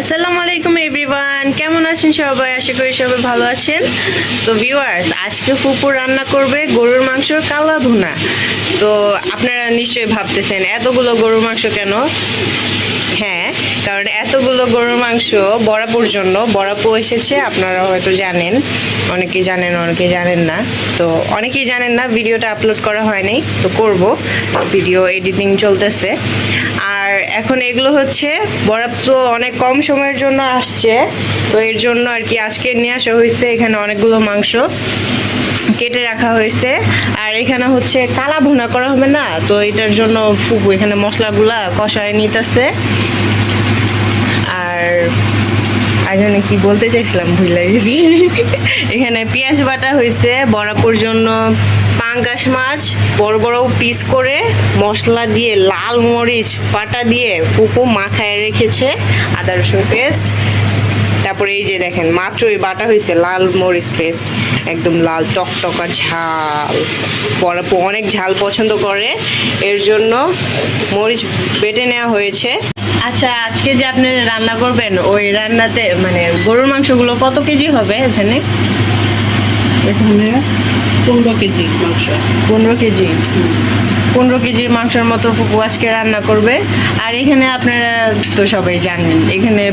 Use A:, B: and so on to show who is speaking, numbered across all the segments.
A: আসসালামু আলাইকুম এভরিওয়ান কেমন আছেন সবাই? আশা করি সবাই ভালো আছেন। তো ভিউয়ার্স আজকে ফুপু রান্না করবে গরুর মাংসর কালা ভুনা। তো আপনারা নিশ্চয়ই ভাবতেছেন, এতগুলো গরুর মাংস কেন? হ্যাঁ কারণ এতগুলো গরুর মাংস বরাপুর জন্য। বরাপু এসেছে, আপনারা হয়তো জানেন। অনেকেই জানেন অনেকেই জানেন না। তো অনেকেই জানেন না, ভিডিওটা আপলোড করা হয়নি। তো করব, ভিডিও এডিটিং চলতেছে। এখন এগুলো হচ্ছে বরাপ তো অনেক কম সময়ের জন্য আসছে, তো এর জন্য আর কি আজকে নিয়ে আসা হয়েছে, এখানে অনেকগুলো মাংস কেটে রাখা হয়েছে। আর এখানে হচ্ছে কালা ভুনা করা হবে না, তো এটার জন্য ফুপু এখানে মশলাগুলা কষায় নিতেছে। আর জানি কি বলতে চাইছিলাম, ভুলে গেছি এখানে পেঁয়াজ বাটা হয়েছে বরাপুর জন্য পাঙ্গাস মাছ বড় বড় পিস করে মশলা দিয়ে লাল মরিচ বাটা দিয়ে ফুপু মাখায় রেখেছে আদা রসুন পেস্ট তারপরে এই যে দেখেন মাত্র মাত্রই বাটা হয়েছে লাল মরিচ পেস্ট একদম লাল টকটকা ঝাল। বরাপু অনেক ঝাল পছন্দ করে এর জন্য মরিচ বেটে নেওয়া হয়েছে। আচ্ছা আজকে যে আপনি রান্না করবেন ওই রান্নাতে মানে গরুর মাংসগুলো কত কেজি হবে এখানে?
B: এখানে পনেরো কেজি মাংস।
A: পনেরো কেজি? পনেরো কেজির মাংসের মতো ফুপু আজকে রান্না করবে। আর এখানে আপনারা তো সবাই জানেন এখানে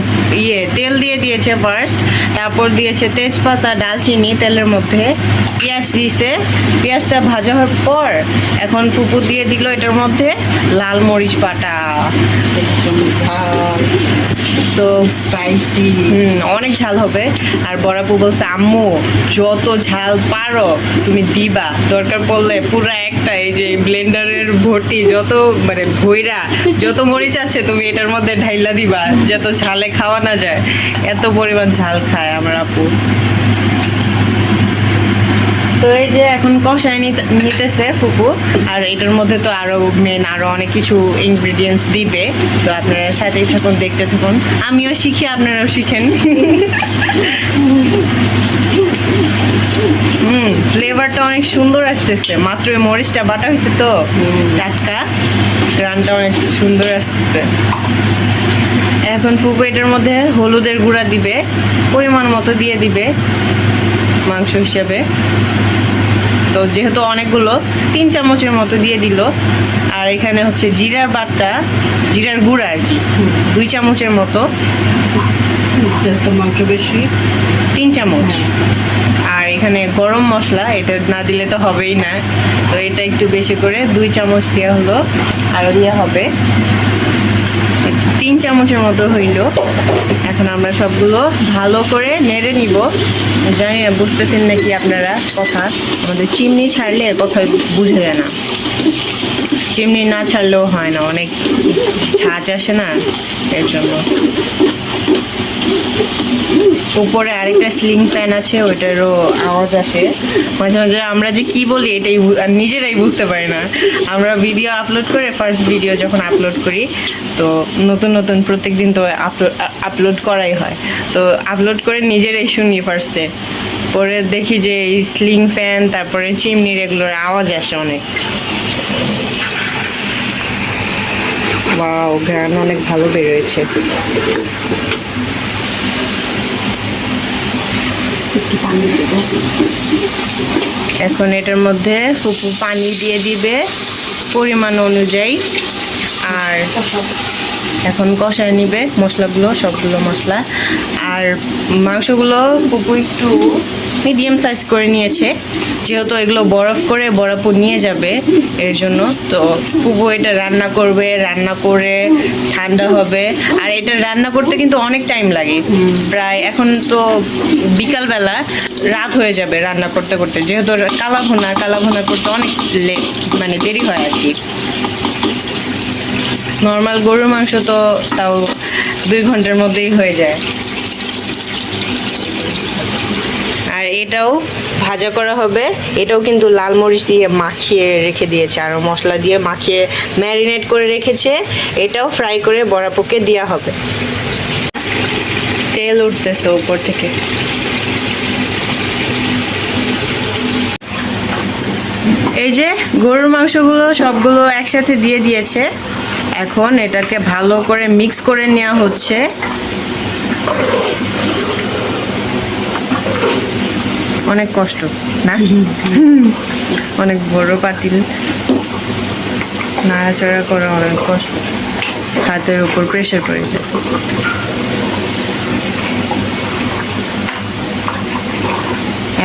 A: ইয়ে তেল দিয়ে দিয়েছে ফার্স্ট তারপর দিয়েছে তেজপাতা ডালচিনি তেলের মধ্যে পেঁয়াজ দিয়েছে। পেঁয়াজটা ভাজা হওয়ার পর এখন ফুপু দিয়ে দিল এটার মধ্যে লাল মরিচ বাটা।
B: ঝাল
A: তো
B: স্পাইসি
A: হুম অনেক ঝাল হবে। আর বড়াপু বলছে আম্মু যত ঝাল পারো তুমি দিবা। দরকার পড়লে পুরা একটা এই যে ব্লেন্ডারের ভর্তি যত মানে ভৈরা যত মরিচ আছে, তুমি এটার মধ্যে ঢাইলা দিবা, যত ঝালে খাওয়া না যায়, এত পরিমাণ ঝাল খায় আমার আপু। তো এই যে এখন কষায় নিতে- নিতেছে ফুপু, আর এটার মধ্যে তো আরও মেন আরও অনেক কিছু ইনগ্রেডিয়েন্টস দিবে, তো আপনারা সাথেই থাকুন, দেখতে থাকুন। আমিও শিখি, আপনারাও শিখেন। হুম ফ্লেভারটা অনেক সুন্দর আসতেছে মাত্র মরিচটা বাটা হয়েছে তো, টাটকা। গ্রানটা অনেক সুন্দর আসতেছে। এখন ফুপু এটার মধ্যে হলুদের গুঁড়া দিবে পরিমাণ মতো দিয়ে দিবে মাংস হিসেবে। তো যেহেতু অনেকগুলো তিন চামচের মতো দিয়ে দিল। আর এখানে হচ্ছে জিরার বাটটা জিরার গুঁড়া আর কি দুই চামচের মতো।
B: যেহেতু মাংস বেশি।
A: তিন চামচ। এখানে গরম মশলা, এটা না দিলে তো হবেই না। তো এটা একটু বেশি করে দুই চামচ দেওয়া হলো আরও দেওয়া হবে। তিন চামচের মতো হইল। এখন আমরা সবগুলো ভালো করে নেড়ে নিব। জানি না, বুঝতেছেন নাকি আপনারা কথা? আমাদের চিমনি ছাড়লে কথা বুঝে যায় না। চিমনি না ছাড়লেও হয় না, অনেক ছাঁচ আসে না, এর জন্য। উপরে আরেকটা স্লিং ফ্যান আছে, ওইটারও আওয়াজ আসে। মাঝে মাঝে আমরা যে কি বলি, এটাই নিজেরাই বুঝতে পারি না। আমরা ভিডিও আপলোড করে ফার্স্ট ভিডিও যখন আপলোড করি, তো নতুন নতুন প্রত্যেক দিন তো আপলোড করাই হয়। তো আপলোড করে নিজেরাই শুনি ফার্স্টে পরে দেখি যে এই স্লিং ফ্যান তারপরে চিমনির এগুলোর আওয়াজ আসে অনেক। ওয়াও ঘ্রাণ অনেক ভালো বেরোয়েছে। এখন এটার মধ্যে ফুপু পানি দিয়ে দিবে পরিমাণ অনুযায়ী। আর এখন কষায় নিবে মশলাগুলো, সবগুলো মশলা। আর মাংসগুলো ফুপু একটু মিডিয়াম সাইজ করে নিয়েছে। যেহেতু এগুলো বরফ করে বরফও নিয়ে যাবে, এর জন্য তো ফুপু এটা রান্না করবে, রান্না করে ঠান্ডা হবে। আর এটা রান্না করতে কিন্তু অনেক টাইম লাগে। প্রায় এখন তো বিকালবেলা রাত হয়ে যাবে রান্না করতে করতে। যেহেতু কালা ভুনা কালা ভুনা করতে অনেক লে- মানে দেরি হয় আর কি। নর্মাল গরুর মাংস তো তাও দুই ঘণ্টার মধ্যেই হয়ে যায় আর এটাও ভাজা করা হবে। এটাও কিন্তু লাল মরিচ দিয়ে মাখিয়ে রেখে দিয়েছে আর মশলা দিয়ে মাখিয়ে ম্যারিনেট করে রেখেছে। এটাও ফ্রাই করে বড়াপোকে দেওয়া হবে। তেল উঠতেছে উপর থেকে। এই যে গরুর মাংসগুলো সবগুলো একসাথে দিয়ে দিয়েছে। এখন এটাকে ভালো করে মিক্স করে নেওয়া হচ্ছে। অনেক কষ্ট না? অনেক বড় পাতিল। নাড়াচাড়া করা অনেক কষ্ট। হাতের উপর প্রেশার পড়ে যায়।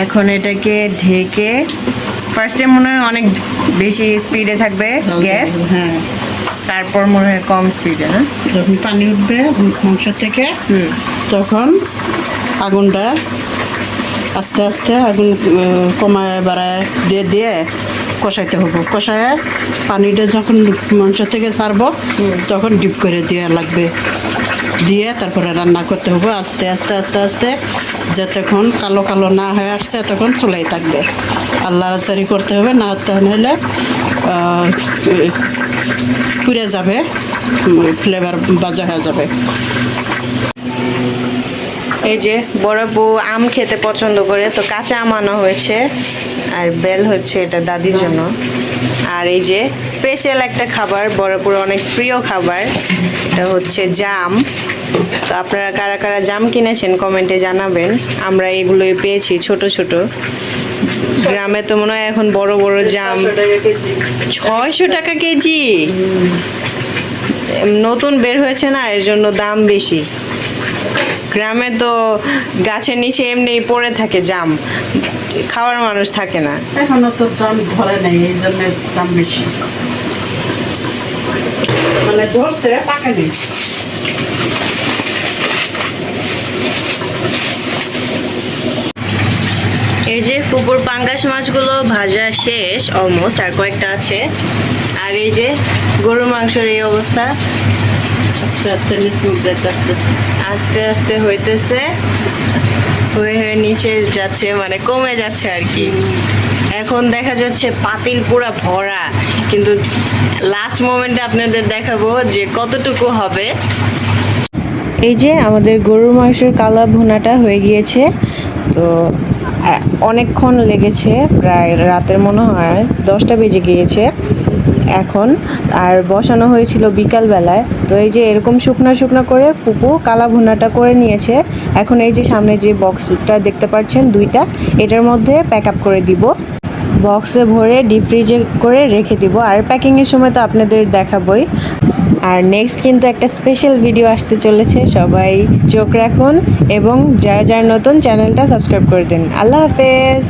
A: এখন এটাকে ঢেকে ফার্স্টে মনে হয় অনেক বেশি স্পিডে থাকবে গ্যাস
B: হ্যাঁ।
A: তারপর মনে হয় কম স্পিডে না?
B: যখন পানি উঠবে মাংস থেকে তখন আগুনটা আস্তে আস্তে আগুন কমায় বাড়ায় দিয়ে দিয়ে কষাইতে হবে। কষায় পানিটা যখন মাংস থেকে ছাড়বো তখন ডিপ করে দেওয়া লাগবে। দিয়ে তারপরে রান্না করতে হবে। আস্তে আস্তে আস্তে আস্তে যতক্ষণ কালো কালো না হয়ে আসছে তখন চুলাই থাকবে। আল্লাহ আচারি করতে হবে না তাহলে আহ, পুড়ে যাবে ফ্লেভার বাজা হয়ে যাবে।
A: এই যে বড় বউ আম খেতে পছন্দ করে, তো কাঁচা আম আনা হয়েছে। আর বেল হচ্ছে এটা দাদির জন্য। আর এই যে স্পেশাল একটা খাবার বড়পুর অনেক প্রিয় খাবার, এটা হচ্ছে জাম। তো আপনারা কারা কারা জাম কিনেছেন কমেন্টে জানাবেন। আমরা এগুলোই পেয়েছি ছোট ছোট। গ্রামে তো মনে হয় এখন বড় বড় জাম। ছয়শো টাকা কেজি। নতুন বের হয়েছে না, এর জন্য দাম বেশি। গ্রামে তো গাছের নিচে এমনি পড়ে থাকে জাম। খাওয়ার মানুষ থাকে না।
B: এখনও তো জাম ধরে নাই এই জন্য দাম বেশি। মানে ধরছে পাকে নেই।
A: এই যে ফুপুর পাঙ্গাস মাছগুলো ভাজা শেষ অলমোস্ট আর কয়েকটা আছে। আর এই যে গরুর মাংসের এই অবস্থা।
B: আস্তে আস্তে নিচে যেতেছে
A: আস্তে আস্তে হইতেছে, হয়ে হয়ে নিচে যাচ্ছে মানে কমে যাচ্ছে আর কি। এখন দেখা যাচ্ছে পাতিল পুরা ভরা। কিন্তু লাস্ট মোমেন্টে আপনাদের দেখাবো যে কতটুকু হবে। এই যে আমাদের গরুর মাংসের কালা ভুনাটা হয়ে গিয়েছে। তো অনেকক্ষণ লেগেছে, প্রায় রাতের মনে হয় দশটা বেজে গিয়েছে। এখন। আর বসানো হয়েছিল বিকালবেলায়। তো এই যে এরকম শুকনো শুকনো করে ফুপু কালা ভুনাটা করে নিয়েছে। এখন এই যে সামনে যে বক্সটা দেখতে পাচ্ছেন দুইটা, এটার মধ্যে প্যাক আপ করে দিব। বক্সে ভরে ডিপ ফ্রিজে করে রেখে দিব। আর প্যাকিংয়ের সময় তো আপনাদের দেখাবই। আর নেক্সট কিন্তু একটা স্পেশাল ভিডিও আসতে চলেছে। সবাই চোখ রাখুন এবং যারা যারা নতুন চ্যানেলটা সাবস্ক্রাইব করে দিন। আল্লাহ হাফেজ!